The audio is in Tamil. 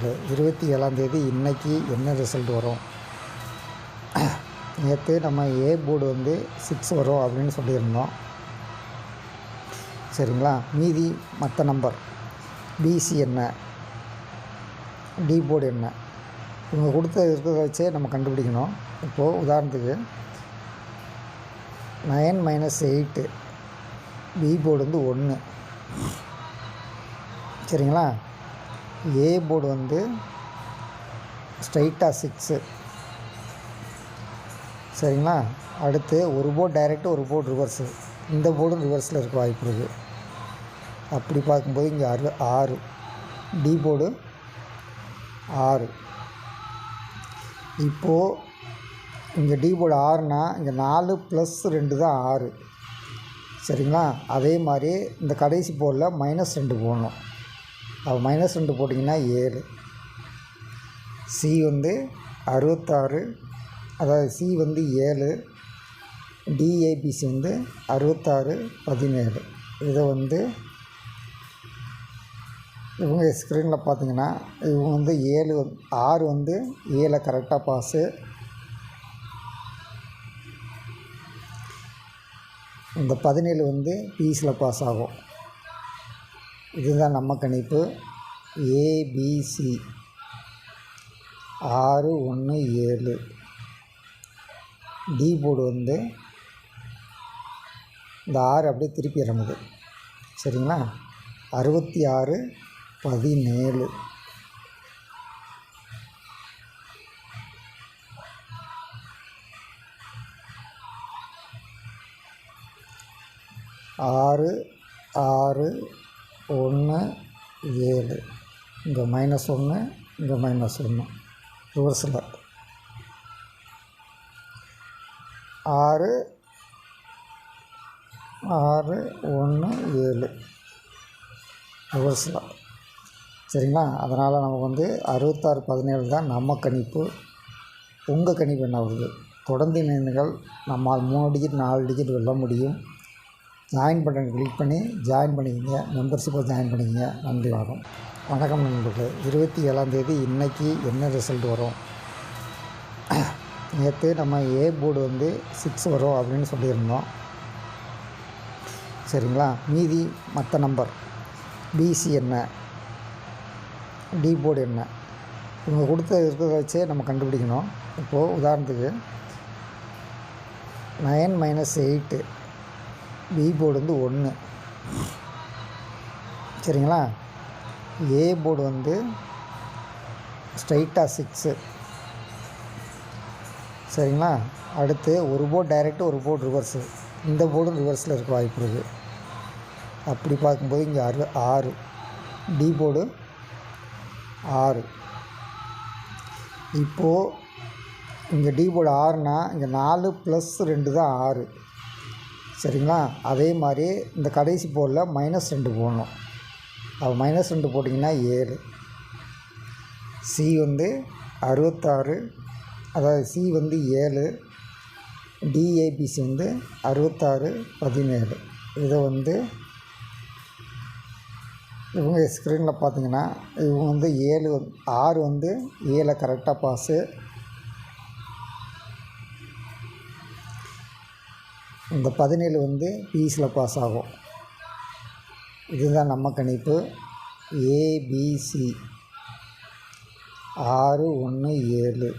நண்பர்களே இருபத்தி ஏழாந்தேதி இன்றைக்கி என்ன ரிசல்ட் வரும்? நேற்று நம்ம ஏ போர்டு வந்து சிக்ஸ் வரும் அப்படின்னு சொல்லியிருந்தோம். சரிங்களா? மீதி மற்ற நம்பர் பிசி என்ன? டி போர்டு என்ன? இவங்க கொடுத்த இருக்கிறத வச்சே நம்ம கண்டுபிடிக்கணும். இப்போது உதாரணத்துக்கு nine minus eight B board வந்து ஒன்று சரிங்களா? ஏ போர்டு வந்து ஸ்ட்ரைட்டாக சிக்ஸு சரிங்களா? அடுத்து ஒரு போர்டு டைரெக்டாக ஒரு போர்டு ரிவர்ஸு இந்த போர்டும் ரிவர்ஸில் இருக்க வாய்ப்பு இருக்குது அப்படி பார்க்கும்போது இங்கே அறு ஆறு. டி போர்டு ஆறு. இப்போது இங்கே டி போர்டு ஆறுனா இங்கே நாலு ப்ளஸ் ரெண்டு தான் ஆறு. சரிங்களா? அதே மாதிரி இந்த கடைசி போர்டில் மைனஸ் ரெண்டு போடணும். அப்போ மைனஸ் ரெண்டு போட்டிங்கன்னா ஏழு. சி வந்து அறுபத்தாறு அதாவது சி வந்து ஏழு டிஏபிசி வந்து அறுபத்தாறு பதினேழு. இதை வந்து இவங்க ஸ்க்ரீனில் பார்த்தீங்கன்னா இவங்க வந்து ஏழு ஆறு வந்து ஏழை கரெக்டாக பாஸு இந்த பதினேழு வந்து பிசியில் பாஸ் ஆகும். இதுதான் நம்ம கணிப்பு. ஏபிசி ஆறு ஒன்று ஏழு. டி போர்டு வந்து. இந்த ஆறு அப்படியே திருப்பி இறங்குது. சரிங்களா? அறுபத்தி ஆறு பதினேழு. ஆறு ஆறு ஒன்று ஏழு. இங்கே மைனஸ் ஒன்று இங்கே மைனஸ் ஒன்று. ரிவர்ஸில் ஆறு ஆறு ஒன்று ஏழு. ரிவர்ஸில் சரிங்களா? அதனால் நமக்கு வந்து அறுபத்தாறு பதினேழு தான் நம்ம கணிப்பு. உங்கள் கணிப்பு என்ன வருது? தொடர்ந்து நின்றுகள் நம்மால் மூணு டிஜிட் நாலு டிஜிட் வெல்ல முடியும். ஜாயின் பட்டன் கிளிக் பண்ணி ஜாயின் பண்ணிக்கங்க. மெம்பர்ஷிப்பை ஜாயின் பண்ணிக்கங்க. நன்றி வணக்கம். வணக்கம் நண்பர்களே. இருபத்தி ஏழாந்தேதி இன்றைக்கி என்ன ரிசல்ட் வரும்? நேற்று நம்ம ஏ போர்டு வந்து சிக்ஸ் வரும் அப்படின்னு சொல்லியிருந்தோம். சரிங்களா? மீதி மற்ற நம்பர் பிசி என்ன? டி போர்டு என்ன? இவங்க கொடுத்த இருக்கிறத வச்சே நம்ம கண்டுபிடிக்கணும். இப்போது உதாரணத்துக்கு nine minus eight B board வந்து ஒன்று சரிங்களா? ஏ போர்டு வந்து ஸ்ட்ரைட்டாக சிக்ஸு சரிங்களா? அடுத்து ஒரு போர்டு டைரெக்டு ஒரு போர்டு ரிவர்ஸு இந்த போர்டும் ரிவர்ஸில் இருக்க வாய்ப்பு இருக்குது அப்படி பார்க்கும்போது இங்கே அறு ஆறு. டி போர்டு ஆறு. இப்போது இங்கே டி போர்டு ஆறுனா இங்கே நாலு ப்ளஸ் ரெண்டு தான் ஆறு. சரிங்களா? அதே மாதிரி இந்த கடைசி போர்டில் மைனஸ் ரெண்டு போடணும். அப்போ மைனஸ் ரெண்டு போட்டிங்கன்னா ஏழு. சி வந்து அறுபத்தாறு அதாவது சி வந்து ஏழு டிஏபிசி வந்து அறுபத்தாறு பதினேழு. இதை வந்து இவங்க ஸ்க்ரீனில் பார்த்தீங்கன்னா இவங்க வந்து ஏழு ஆறு வந்து ஏழை கரெக்டாக பாஸு இந்த பதினேழு வந்து பிசியில் பாஸ் ஆகும். இதுதான் நம்ம கணிப்பு. ஏபிசி ஆறு ஒன்று ஏழு.